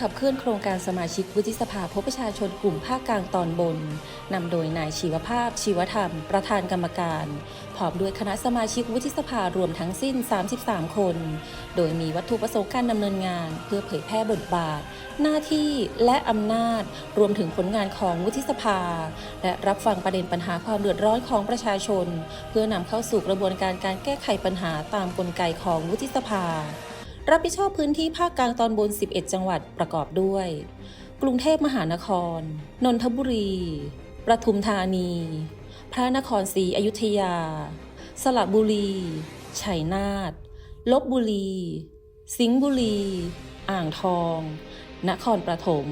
ขับเคลื่อนโครงการสมาชิกวุฒิสภาพบประชาชนกลุ่มภาคกลางตอนบน นำโดยนายชีวภาพ ชีวธรรม ประธานกรรมการ พร้อมด้วยคณะสมาชิกวุฒิสภารวมทั้งสิ้น 33 คน โดยมีวัตถุประสงค์การดำเนินงาน เพื่อเผยแพร่บทบาท หน้าที่และอำนาจ รวมถึงผลงานของวุฒิสภา และรับฟังประเด็นปัญหาความเดือดร้อนของประชาชน เพื่อนำเข้าสู่กระบวนการการแก้ไขปัญหาตามกลไกของวุฒิสภา รับผิดชอบพื้นที่ภาคกลางตอนบน 11 จังหวัดประกอบด้วย กรุงเทพมหานคร นนทบุรี ประทุมธานี พระนครศรีอยุธยา สระบุรี ชัยนาท ลบบุรี สิงห์บุรี อ่างทอง นครปฐม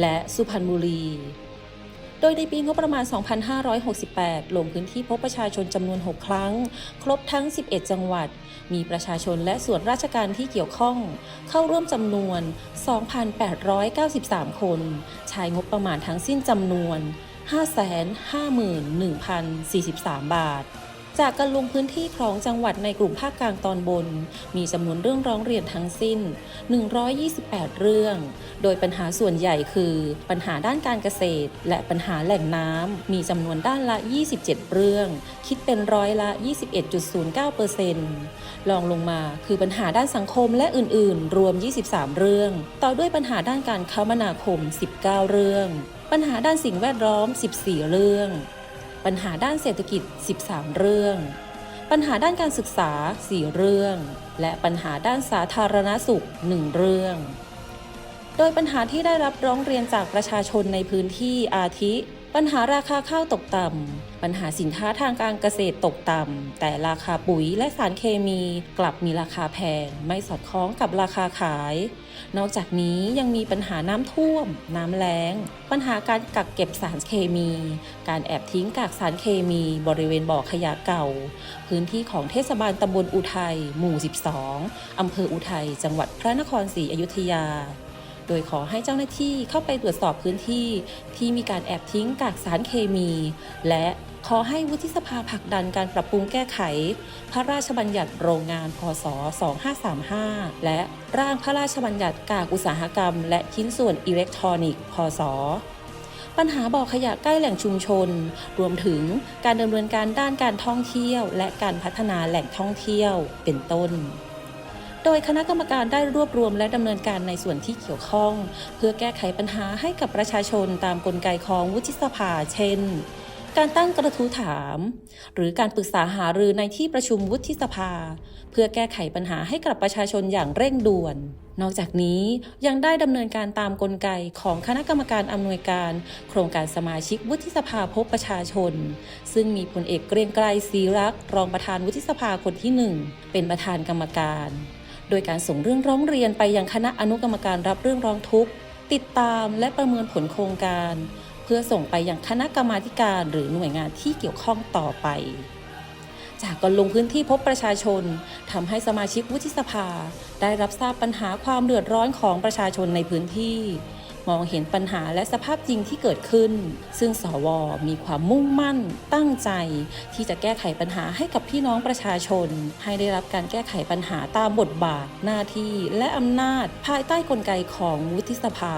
และสุพรรณบุรี โดยในปีงบประมาณ 2568 ลงพื้นที่พบประชาชนจำนวน 6 ครั้ง ครบทั้ง 11 จังหวัด มีประชาชนและส่วนราชการที่เกี่ยวข้อง เข้าร่วมจำนวน 2,893 คน ใช้งบประมาณทั้งสิ้นจำนวน 551,043 บาท จากการลงพื้นที่ของจังหวัดในกลุ่มภาคกลางตอนบน มีจำนวนเรื่องร้องเรียนทั้งสิ้น 128 เรื่อง โดยปัญหาส่วนใหญ่คือ ปัญหาด้านการเกษตร และปัญหาแหล่งน้ำ มีจำนวนด้านละ 27 เรื่อง คิดเป็นร้อยละ 21.09%รองลงมาคือปัญหาด้านสังคมและอื่นๆ รวม 23 เรื่อง ต่อด้วยปัญหาด้านการคมนาคม 19 เรื่อง ปัญหาด้านสิ่งแวดล้อม 14 เรื่อง ปัญหาด้านเศรษฐกิจ 13 เรื่อง ปัญหาด้านการศึกษา 4 เรื่อง และปัญหาด้านสาธารณสุข 1 เรื่อง โดยปัญหาที่ได้รับร้องเรียนจากประชาชนในพื้นที่อาทิ ปัญหาราคาข้าวตกต่ำ ปัญหาสินค้าทางการเกษตรตกต่ำ แต่ราคาปุ๋ยและสารเคมีกลับมีราคาแพง ไม่สอดคล้องกับราคาขาย นอกจากนี้ยังมีปัญหาน้ำท่วม น้ำแล้ง ปัญหาการกักเก็บสารเคมี การแอบทิ้งกากสารเคมีบริเวณบ่อขยะเก่า พื้นที่ของเทศบาลตำบลอุทัย หมู่ 12 อำเภออุทัย จังหวัดพระนครศรีอยุธยา โดยขอให้เจ้าหน้าที่เข้าไปตรวจสอบพื้นที่ที่มีการแอบทิ้งกากสารเคมี และขอให้วุฒิสภาผลักดันการปรับปรุงแก้ไข พระราชบัญญัติโรงงาน พศ 2535 และร่างพระราชบัญญัติกากอุตสาหกรรม และชิ้นส่วนอิเล็กทรอนิกส์ พศ ปัญหาบ่อขยะใกล้แหล่งชุมชน รวมถึงการดำเนินการด้านการท่องเที่ยว และการพัฒนาแหล่งท่องเที่ยว เป็นต้น โดยคณะกรรมการได้รวบรวมและดำเนินการในส่วนที่เกี่ยวข้อง เพื่อแก้ไขปัญหาให้กับประชาชนตามกลไกของวุฒิสภา เช่น การตั้งกระทู้ถาม หรือการปรึกษาหารือในที่ประชุมวุฒิสภา เพื่อแก้ไขปัญหาให้กับประชาชนอย่างเร่งด่วนนอกจากนี้ยังได้ดำเนินการตามกลไกของคณะกรรมการอำนวยการ โครงการสมาชิกวุฒิสภาพบประชาชน ซึ่งมีพลเอกเกรียงไกรศรีรักษ์รองประธานวุฒิสภาคนที่หนึ่งเป็นประธานกรรมการ โดยการส่งเรื่องร้องเรียนไปยังคณะอนุกรรมการรับเรื่องร้องทุกข์ ติดตามและประเมินผลโครงการ เพื่อส่งไปยังคณะกรรมาการหรือหน่วยงานที่เกี่ยวข้องต่อไป จากการลงพื้นที่พบประชาชนทำให้สมาชิกวุฒิสภา ได้รับทราบปัญหาความเดือดร้อนของประชาชนในพื้นที่ มองเห็นปัญหาและสภาพจริงที่เกิดขึ้น ซึ่งสวมีความมุ่งมั่นตั้งใจ ที่จะแก้ไขปัญหาให้กับพี่น้องประชาชน ให้ได้รับการแก้ไขปัญหาตามบทบาท หน้าที่และอำนาจ ภายใต้กลไกของวุฒิสภา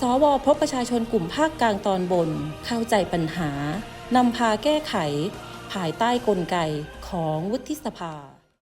สวพบประชาชนกลุ่มภาคกลางตอนบน เข้าใจปัญหานำพาแก้ไข ภายใต้กลไกของวุฒิสภา